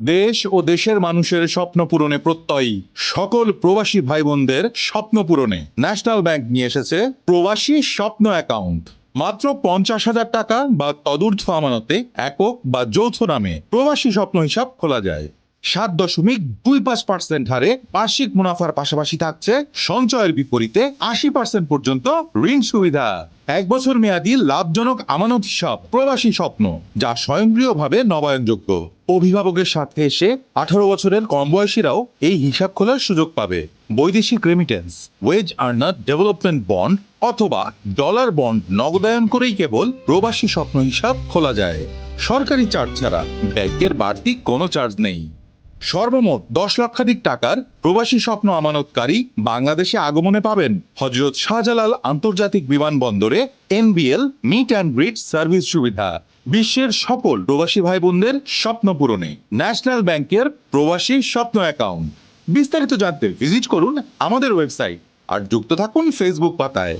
দেশ ও দেশের মানুষের স্বপ্ন পূরণে প্রত্যয়ী সকল প্রবাসী ভাই বোনদের স্বপ্ন পূরণে ন্যাশনাল ব্যাংক নিয়ে এসেছে প্রবাসী স্বপ্ন অ্যাকাউন্ট। মাত্র পঞ্চাশ হাজার টাকা বা তদূর্ধ্ব আমানতে একক বা যৌথ নামে প্রবাসী স্বপ্ন হিসাব খোলা যায়। সাত দশমিক দুই পাঁচ পার্সেন্ট হারে বার্ষিক মুনাফার পাশাপাশি থাকছে সঞ্চয়ের বিপরীতে আশি পার্সেন্ট পর্যন্ত ঋণ সুবিধা। এক বছর মেয়াদি লাভজনক আমানত হিসাব প্রবাসী স্বপ্ন, যা স্বয়ংক্রিয়ভাবে নবায়নযোগ্য। অভিভাবকের সাথে এসে আঠারো বছরের কম বয়সীরাও এই হিসাব খোলার সুযোগ পাবে। বৈদেশিক remittance wage earner development bond অথবা ডলার বন্ড নগদায়ন করেই কেবল প্রবাসী স্বপ্ন হিসাব খোলা যায়। সরকারি চার্জ ছাড়া ব্যাংকের বাড়তি কোনো চার্জ নেই। সর্বমোট দশ লক্ষাধিক টাকার প্রবাসী স্বপ্ন আমানতকারী বাংলাদেশে আগমনে পাবেন হজরত শাহজালাল আন্তর্জাতিক বিমানবন্দরে NBL meet and greet service সুবিধা, বিশ্বের সকল প্রবাসী ভাই বোনদের স্বপ্ন পূরণে। ন্যাশনাল ব্যাংকের প্রবাসী স্বপ্ন অ্যাকাউন্ট। বিস্তারিত জানতে ভিজিট করুন আমাদের ওয়েবসাইট। আর যুক্ত থাকুন ফেসবুক পাতায়।